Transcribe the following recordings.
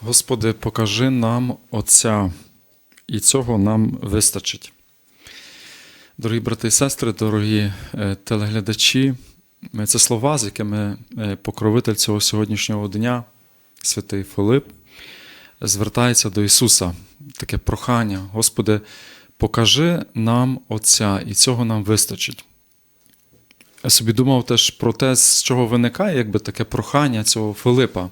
Господи, покажи нам Отця, і цього нам вистачить. Дорогі брати і сестри, дорогі е, телеглядачі, е, це слова, з якими е, покровитель цього сьогоднішнього дня, святий Филип, звертається до Ісуса. Таке прохання. Господи, покажи нам Отця, і цього нам вистачить. Я собі думав теж про те, з чого виникає якби таке прохання цього Филипа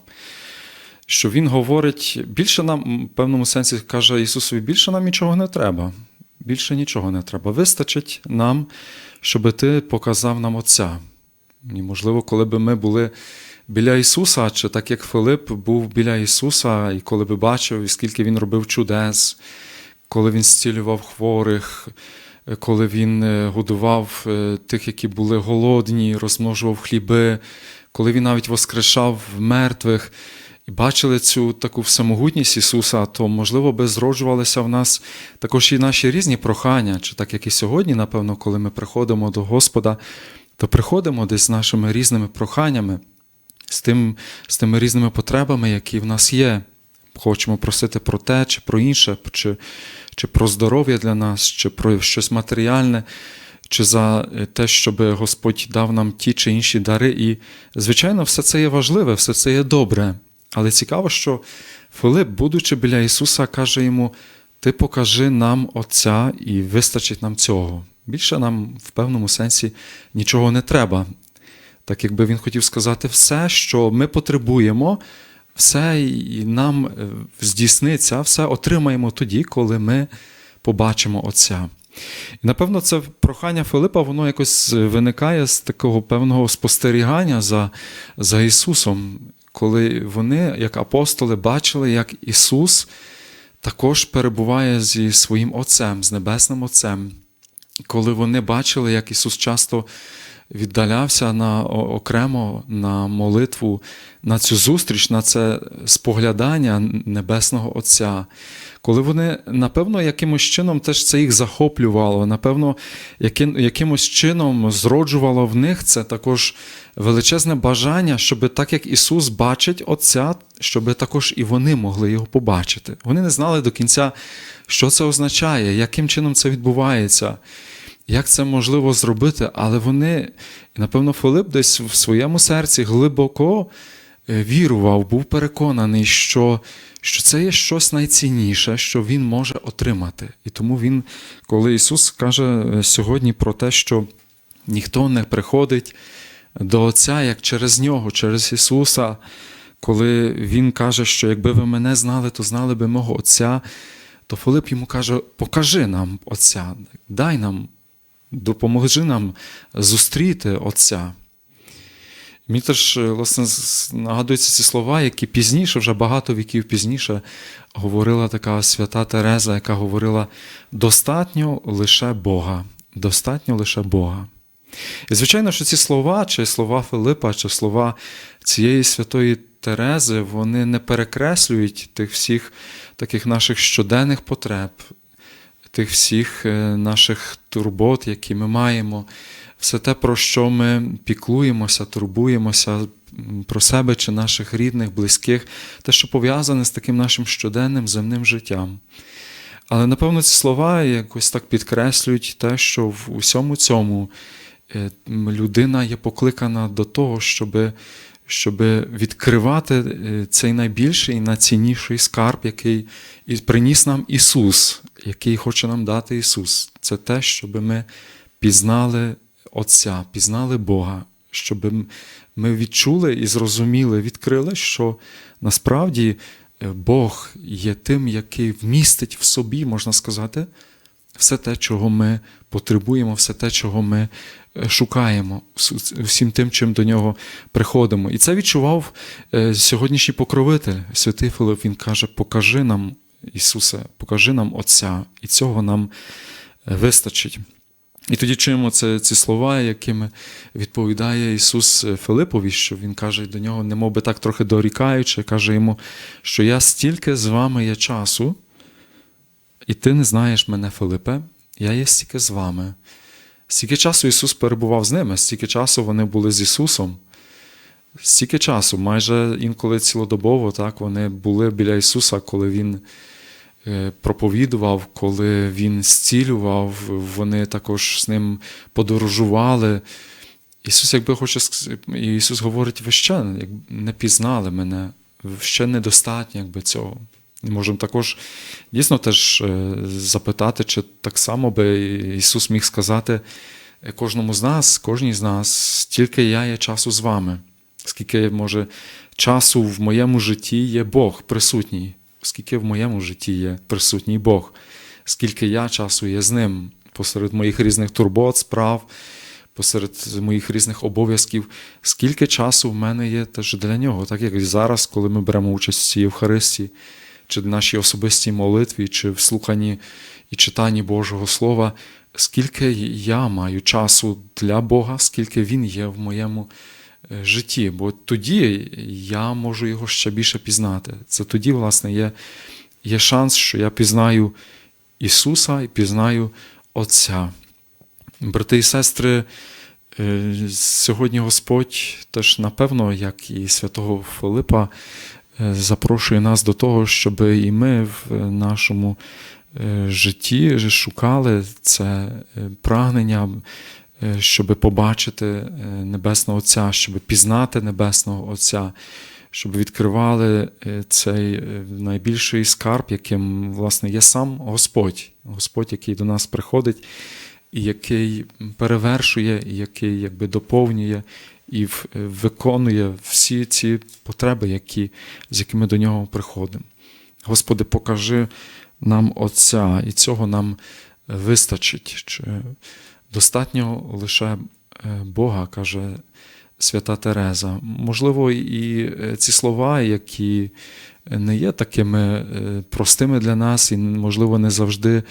що він говорить, більше нам, в певному сенсі каже Ісусові, більше нам нічого не треба. Більше нічого не треба. Вистачить нам, щоб ти показав нам Отця. І, можливо, коли б ми були біля Ісуса, чи так як Филип був біля Ісуса, і коли би бачив, скільки Він робив чудес, коли Він зцілював хворих, коли Він е, годував е, тих, які були голодні, розмножував хліби, коли Він навіть воскрешав мертвих і бачили цю таку всемогутність Ісуса, то, можливо, би зроджувалися в нас також і наші різні прохання, чи так як і сьогодні, напевно, коли ми приходимо до Господа, то приходимо десь з нашими різними проханнями, з, тим, з тими різними потребами, які в нас є. Хочемо просити про те, чи про інше, чи, чи про здоров'я для нас, чи про щось матеріальне, чи за те, щоб Господь дав нам ті чи інші дари. І, звичайно, все це є важливе, все це є добре. Але цікаво, що Филип, будучи біля Ісуса, каже йому: Ти покажи нам Отця і вистачить нам цього. Більше нам в певному сенсі нічого не треба. Так якби він хотів сказати, все, що ми потребуємо, все і нам здійсниться, все отримаємо тоді, коли ми побачимо Отця. І напевно, це прохання Филипа, воно якось виникає з такого певного спостерігання за, за Ісусом коли вони, як апостоли, бачили, як Ісус також перебуває зі своїм Отцем, з Небесним Отцем, коли вони бачили, як Ісус часто віддалявся на, окремо на молитву, на цю зустріч, на це споглядання Небесного Отця. Коли вони, напевно, якимось чином теж це їх захоплювало, напевно, яким, якимось чином зроджувало в них це також величезне бажання, щоб так як Ісус бачить Отця, щоб також і вони могли його побачити. Вони не знали до кінця, що це означає, яким чином це відбувається. Як це можливо зробити, але вони, напевно, Филип десь в своєму серці глибоко вірував, був переконаний, що що це є щось найцінніше, що він може отримати. І тому він, коли Ісус каже сьогодні про те, що ніхто не приходить до Отця як через Нього, через Ісуса, коли Він каже, що якби ви мене знали, то знали би мого Отця, то Филип йому каже: покажи нам Отця, дай нам, допоможи нам зустріти Отця. Мені теж власне, нагадуються ці слова, які пізніше, вже багато віків пізніше, говорила така свята Тереза, яка говорила: достатньо лише Бога. Достатньо лише Бога. І, звичайно, що ці слова, чи слова Филипа, чи слова цієї святої Терези, вони не перекреслюють тих всіх таких наших щоденних потреб, тих всіх наших турбот, які ми маємо все те, про що ми піклуємося, турбуємося про себе чи наших рідних, близьких, те, що пов'язане з таким нашим щоденним земним життям. Але, напевно, ці слова якось так підкреслюють те, що в усьому цьому людина є покликана до того, щоб щоб відкривати цей найбільший і найцінніший скарб, який приніс нам Ісус, який хоче нам дати Ісус. Це те, щоб ми пізнали Отця, пізнали Бога, щоб ми відчули і зрозуміли, відкрили, що насправді Бог є тим, який вмістить в собі, можна сказати, все те, чого ми потребуємо, все те, чого ми шукаємо, всім тим, чим до нього приходимо. І це відчував сьогоднішній покровитель, святий Филип, він каже: покажи нам, Ісусе, покажи нам Отця, і цього нам вистачить. І тоді чуємо це, ці слова, якими відповідає Ісус Филипові, що Він каже до нього, немов би так трохи дорікаючи, каже йому, що я стільки з вами є часу, і ти не знаєш мене, Филипе, я є стільки з вами. Стільки часу Ісус перебував з ними, стільки часу вони були з Ісусом. стільки часу, майже інколи цілодобово, так, вони були біля Ісуса, коли Він е, проповідував, коли Він зцілював, вони також з ним подорожували. Ісус, якби хоче, Ісус говорить, ви ще не пізнали мене, ще недостатньо якби, цього. І можемо також дійсно теж е, запитати, чи так само би Ісус міг сказати е, кожному з нас, кожній з нас, стільки я є часу з вами, скільки, може, часу в моєму житті є Бог присутній, скільки в моєму житті є присутній Бог, скільки я часу є з ним посеред моїх різних турбот, справ, посеред моїх різних обов'язків, скільки часу в мене є теж для нього, так як і зараз, коли ми беремо участь в цій Євхаристії, чи в нашій особистій молитві, чи в слуханні і читанні Божого Слова, скільки я маю часу для Бога, скільки Він є в моєму е, житті. Бо тоді я можу його ще більше пізнати. Це тоді, власне, є, є шанс, що я пізнаю Ісуса і пізнаю Отця. Брати і сестри, е, сьогодні Господь теж, напевно, як і святого Филипа, е, запрошує нас до того, щоб і ми в нашому е, житті шукали це е, прагнення, е, щоб побачити е, Небесного Отця, щоб пізнати Небесного Отця, щоб відкривали е, цей е, найбільший скарб, яким, власне, є сам Господь, Господь, який до нас приходить і який перевершує, і який якби доповнює і е, виконує всі ці потреби, які, з якими до нього приходимо. Господи, покажи нам Отця, і цього нам вистачить. Чи достатньо лише е, Бога, каже свята Тереза. Можливо, і е, ці слова, які не є такими е, простими для нас, і, можливо, не завжди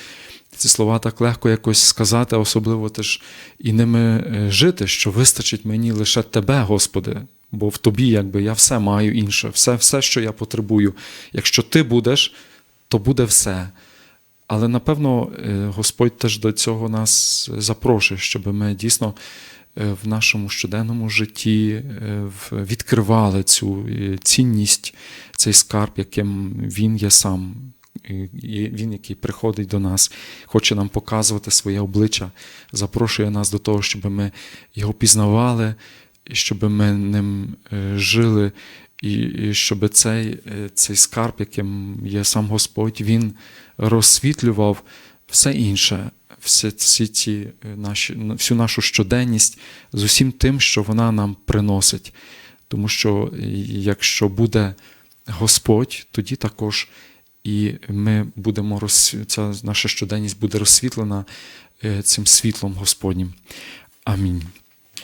ці слова так легко якось сказати, особливо теж і ними жити, що вистачить мені лише Тебе, Господи, бо в Тобі якби я все маю інше, все, все, що я потребую. Якщо Ти будеш, то буде все. Але напевно е, Господь теж до цього нас запрошує, щоб ми дійсно е, в нашому щоденному житті е, відкривали цю цінність, цей скарб, яким Він є сам. Він, який приходить до нас, хоче нам показувати своє обличчя, запрошує нас до того, щоб ми його пізнавали, щоб ми ним жили, і і щоб цей, е, цей скарб, яким є сам Господь, він розсвітлював все інше, всі, всі ці е, наші, всю нашу щоденність з усім тим, що вона нам приносить. Тому що е, якщо буде Господь, тоді також і ми будемо роз... ця наша щоденність буде розсвітлена цим світлом Господнім. Амінь.